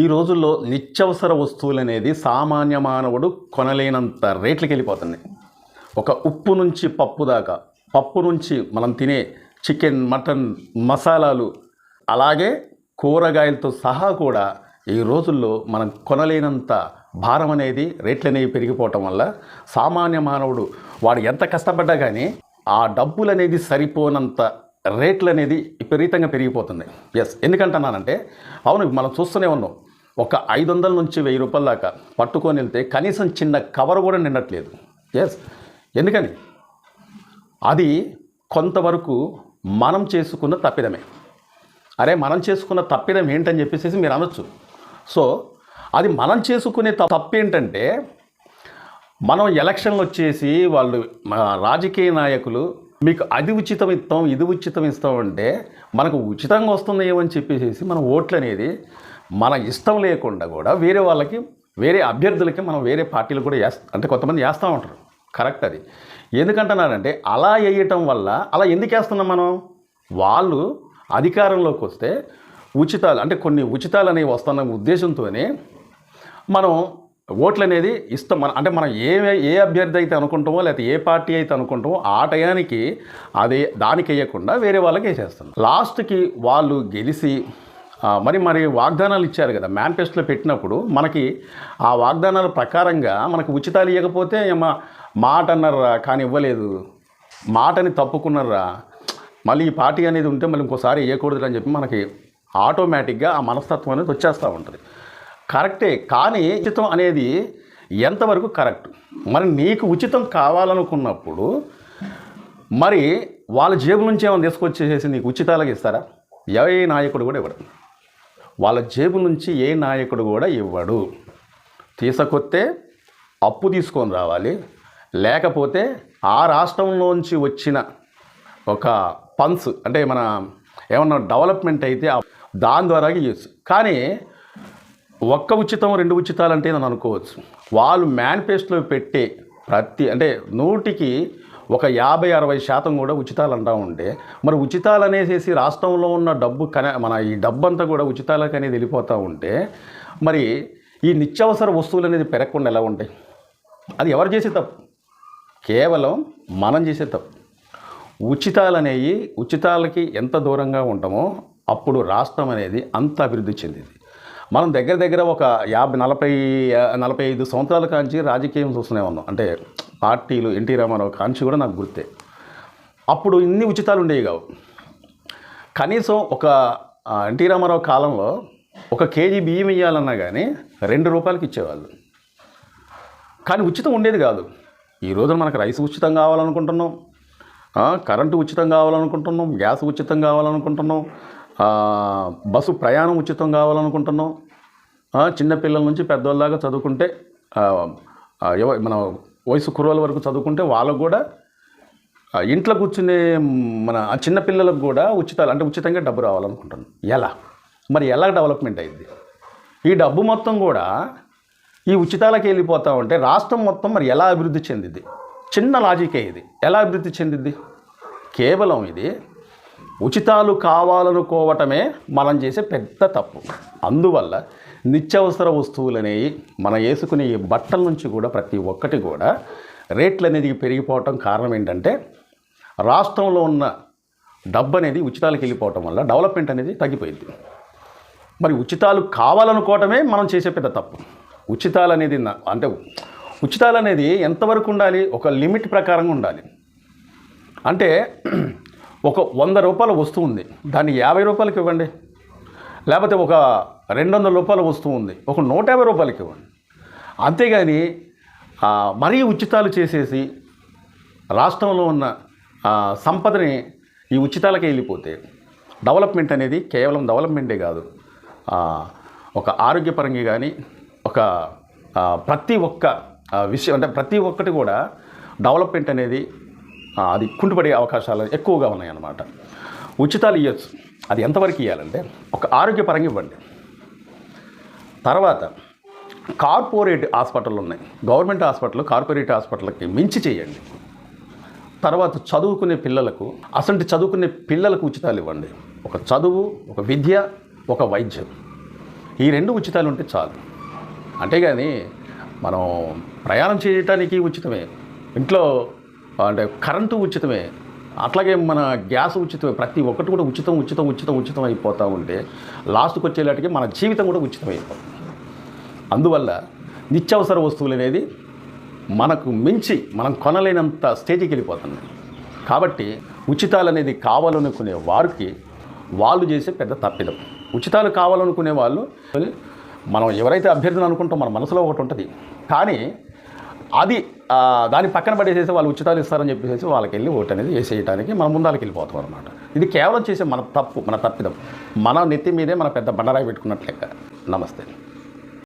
ఈ రోజుల్లో నిత్యవసర వస్తువులు అనేది సామాన్య మానవుడు కొనలేనంత రేట్లకి వెళ్ళిపోతున్నాయి ఒక ఉప్పు నుంచి పప్పు దాకా పప్పు నుంచి మనం తినే చికెన్ మటన్ మసాలాలు అలాగే కూరగాయలతో సహా కూడా ఈ రోజుల్లో మనం కొనలేనంత భారం అనేది రేట్లు అనేవి పెరిగిపోవటం వల్ల సామాన్య మానవుడు వాడు ఎంత కష్టపడ్డా కానీ ఆ డబ్బులు అనేది సరిపోనంత రేట్లు అనేది విపరీతంగా పెరిగిపోతున్నాయి. ఎస్ ఎందుకంటున్నానంటే అవును మనం చూస్తూనే ఉన్నాం. ఒక ఐదు వందల నుంచి వెయ్యి రూపాయల దాకా పట్టుకొని వెళ్తే కనీసం చిన్న కవర్ కూడా నిండట్లేదు. ఎస్ ఎందుకని? అది కొంతవరకు మనం చేసుకున్న తప్పిదమే. అరే మనం చేసుకున్న తప్పిదం ఏంటని చెప్పేసి మీరు అనొచ్చు. సో అది మనం చేసుకునే త- తప్పు ఏంటంటే మనం ఎలక్షన్లు వచ్చేసి వాళ్ళు రాజకీయ నాయకులు మీకు అది ఉచితం ఇస్తాం ఇది ఉచితం ఇస్తాం అంటే మనకు ఉచితంగా వస్తుంది ఏమని చెప్పేసి మన ఓట్లు అనేది మన ఇష్టం లేకుండా కూడా వేరే వాళ్ళకి వేరే అభ్యర్థులకి మనం వేరే పార్టీలు కూడా వేస్త అంటే కొంతమంది వేస్తూ ఉంటారు. కరెక్ట్ అది. ఎందుకంటున్నారంటే అలా వేయటం వల్ల అలా ఎందుకు వేస్తున్నాం మనం? వాళ్ళు అధికారంలోకి వస్తే ఉచితాలు అంటే కొన్ని ఉచితాలు అనేవి వస్తున్న ఉద్దేశంతోనే మనం ఓట్లు అనేది ఇస్తాం మన అంటే మనం ఏ ఏ అభ్యర్థి అయితే అనుకుంటామో లేకపోతే ఏ పార్టీ అయితే అనుకుంటామో ఆ టయానికి అదే దానికి వేయకుండా వేరే వాళ్ళకి వేసేస్తాం లాస్ట్కి వాళ్ళు గెలిచి మరి మరి వాగ్దానాలు ఇచ్చారు కదా మేనిఫెస్టోలో పెట్టినప్పుడు మనకి ఆ వాగ్దానాల ప్రకారంగా మనకు ఉచితాలు ఇవ్వకపోతే ఏమో మాట అన్నారా కానీ ఇవ్వలేదు. మాటని తప్పుకున్నారా? మళ్ళీ ఈ పార్టీ అనేది ఉంటే మళ్ళీ ఇంకోసారి వేయకూడదు అని చెప్పి మనకి ఆటోమేటిక్గా ఆ మనస్తత్వం అనేది వచ్చేస్తూ ఉంటుంది. కరెక్టే కానీ ఉచితం అనేది ఎంతవరకు కరెక్ట్? మరి నీకు ఉచితం కావాలనుకున్నప్పుడు మరి వాళ్ళ జేబు నుంచి ఏమైనా తీసుకొచ్చేసేసి నీకు ఉచితాలకు ఇస్తారా? ఏ నాయకుడు కూడా ఇవ్వడం. వాళ్ళ జేబు నుంచి ఏ నాయకుడు కూడా ఇవ్వడు. తీసుకొస్తే అప్పు తీసుకొని రావాలి. లేకపోతే ఆ రాష్ట్రంలోంచి వచ్చిన ఒక పన్స్ అంటే మన ఏమన్నా డెవలప్మెంట్ అయితే దాని ద్వారా చేయొచ్చు కానీ ఒక్క ఉచితం రెండు ఉచితాలు అంటే నేను అనుకోవచ్చు. వాళ్ళు మేనిఫెస్టోలో పెట్టే ప్రతి అంటే నూటికి ఒక యాభై అరవై శాతం కూడా ఉచితాలు అంటూ ఉంటే మరి ఉచితాలు అనేసేసి రాష్ట్రంలో ఉన్న డబ్బు కన మన ఈ డబ్బు అంతా కూడా ఉచితాలకు అనేది వెళ్ళిపోతూ ఉంటే మరి ఈ నిత్యావసర వస్తువులు అనేది పెరగకుండా ఎలా ఉంటాయి? అది ఎవరు చేసే తప్పు? కేవలం మనం చేసే తప్పు. ఉచితాలు అనేవి ఉచితాలకి ఎంత దూరంగా ఉంటామో అప్పుడు రాష్ట్రం అనేది అంత అభివృద్ధి చెందింది. మనం దగ్గర దగ్గర ఒక యాభై నలభై నలభై ఐదు సంవత్సరాల కాంచి రాజకీయం చూస్తూనే ఉన్నాం. అంటే పార్టీలు ఎన్టీ రామారావు కాంక్ష కూడా నాకు గుర్తే. అప్పుడు ఇన్ని ఉచితాలు ఉండేవి కావు. కనీసం ఒక ఎన్టీ రామారావు కాలంలో ఒక కేజీ బియ్యం ఇవ్వాలన్నా కానీ రెండు రూపాయలకి ఇచ్చేవాళ్ళు. కానీ ఉచితం ఉండేది కాదు. ఈ రోజున మనకు రైస్ ఉచితం కావాలనుకుంటున్నాం కరెంటు ఉచితం కావాలనుకుంటున్నాం గ్యాస్ ఉచితం కావాలనుకుంటున్నాం బస్సు ప్రయాణం ఉచితం కావాలనుకుంటున్నాం చిన్నపిల్లల నుంచి పెద్దవాళ్ళ దాకా చదువుకుంటే మన వయసు కుర్రోల వరకు చదువుకుంటే వాళ్ళకు కూడా ఇంట్లో కూర్చునే మన చిన్నపిల్లలకు కూడా ఉచితాలు అంటే ఉచితంగా డబ్బు రావాలనుకుంటాను ఎలా? మరి ఎలా డెవలప్మెంట్ అయింది ఈ డబ్బు మొత్తం కూడా ఈ ఉచితాలకు వెళ్ళిపోతా ఉంటే రాష్ట్రం మొత్తం మరి ఎలా అభివృద్ధి చెందింది చిన్న లాజికే ఇది. ఎలా అభివృద్ధి చెందింది కేవలం ఇది ఉచితాలు కావాలనుకోవటమే మనం చేసే పెద్ద తప్పు. అందువల్ల నిత్యావసర వస్తువులు అనేవి మనం వేసుకునే బట్టల నుంచి కూడా ప్రతి ఒక్కటి కూడా రేట్లు అనేది పెరిగిపోవటం కారణం ఏంటంటే రాష్ట్రంలో ఉన్న డబ్బు అనేది ఉచితాలకు వెళ్ళిపోవటం వల్ల డెవలప్మెంట్ అనేది తగ్గిపోయింది. మరి ఉచితాలు కావాలనుకోవటమే మనం చేసే పెద్ద తప్పు. ఉచితాలు అనేది అంటే ఉచితాలు అనేది ఎంతవరకు ఉండాలి? ఒక లిమిట్ ప్రకారంగా ఉండాలి. అంటే ఒక వంద రూపాయల వస్తువు ఉంది. దాన్ని యాభై రూపాయలకి ఇవ్వండి. లేకపోతే ఒక రెండు వందల రూపాయల వస్తువు ఉంది. ఒక నూట యాభై రూపాయలకి ఇవ్వండి. అంతేగాని మరీ ఉచితాలు చేసేసి రాష్ట్రంలో ఉన్న సంపదని ఈ ఉచితాలకే వెళ్ళిపోతే డెవలప్మెంట్ అనేది కేవలం డెవలప్మెంటే కాదు. ఒక ఆరోగ్యపరంగా కానీ ఒక ప్రతి ఒక్క విషయం అంటే ప్రతి ఒక్కటి కూడా డెవలప్మెంట్ అనేది అది కుంటుపడే అవకాశాలు ఎక్కువగా ఉన్నాయన్నమాట. ఉచితాలు ఇవ్వచ్చు అది ఎంతవరకు ఇవ్వాలంటే ఒక ఆరోగ్యపరంగా ఇవ్వండి. తర్వాత కార్పొరేట్ హాస్పిటల్ ఉన్నాయి గవర్నమెంట్ హాస్పిటల్ కార్పొరేట్ హాస్పిటల్కి మించి చేయండి. తర్వాత చదువుకునే పిల్లలకు అసంటి చదువుకునే పిల్లలకు ఉచితాలు ఇవ్వండి. ఒక చదువు ఒక విద్య ఒక వైద్యం. ఈ రెండు ఉచితాలు ఉంటే చాలు. అంతేగాని మనం ప్రయాణం చేయటానికి ఉచితమే. ఇంట్లో అంటే కరెంటు ఉచితమే. అట్లాగే మన గ్యాస్ ఉచితమే. ప్రతి ఒక్కటి కూడా ఉచితం ఉచితం ఉచితం ఉచితం అయిపోతూ ఉంటే లాస్ట్కి వచ్చేలాంటికి మన జీవితం కూడా ఉచితం అయిపోతుంది అందువల్ల నిత్యావసర వస్తువులు అనేది మనకు మించి మనం కొనలేనంత స్టేజ్కి వెళ్ళిపోతుంది కాబట్టి ఉచితాలు అనేది కావాలనుకునే వారికి వాళ్ళు చేసే పెద్ద తప్పిదం. ఉచితాలు కావాలనుకునే వాళ్ళు మనం ఎవరైతే అభ్యర్థులు అనుకుంటాం మన మనసులో ఒకటి ఉంటుంది. కానీ అది దాని పక్కన పడేసేసి వాళ్ళు ఉచితాలు ఇస్తారని చెప్పేసి వాళ్ళకి వెళ్ళి ఓటు అనేది వేసేయడానికి మనం ముందాలకి వెళ్ళిపోతాం అనమాట ఇది కేవలం చేసే మన తప్పు మన తప్పిదం. మన నెత్తి మీదే మన పెద్ద బండరాయి పెట్టుకున్నట్లు నమస్తే.